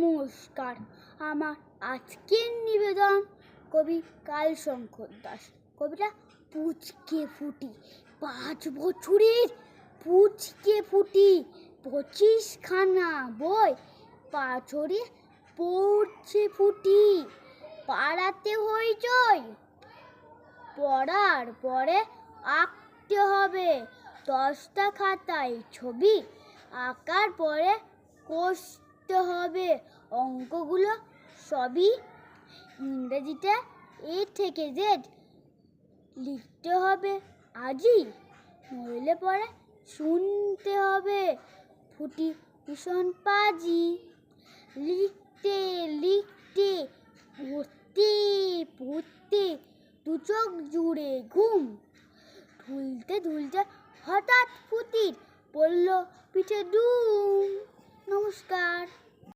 নমস্কার। আমার আজকের নিবেদন কবি কালশঙ্কর দাস। কবিতা পুচকে ফুটি, পাঁচ বছরের পুচকে ফুটি পঁচিশ খানা বই পাথরে পড়ছে ফুটি। পাড়াতে হইচই পড়ার পরে আঁকতে হবে। দশটা খাতায় ছবি আঁকার পরে কষতে হবে। অঙ্কগুলো সবই ইংরেজিতে এ থেকে জেড লিখতে হবে। আজই নইলে পরে শুনতে হবে। ফুটি ভীষণ পাজি। লিখতে লিখতে, পড়তে পড়তে দু চোখ জুড়ে ঘুম। ধুলতে ধুলতে হঠাৎ ফুটির পড়ল পিঠে ডুব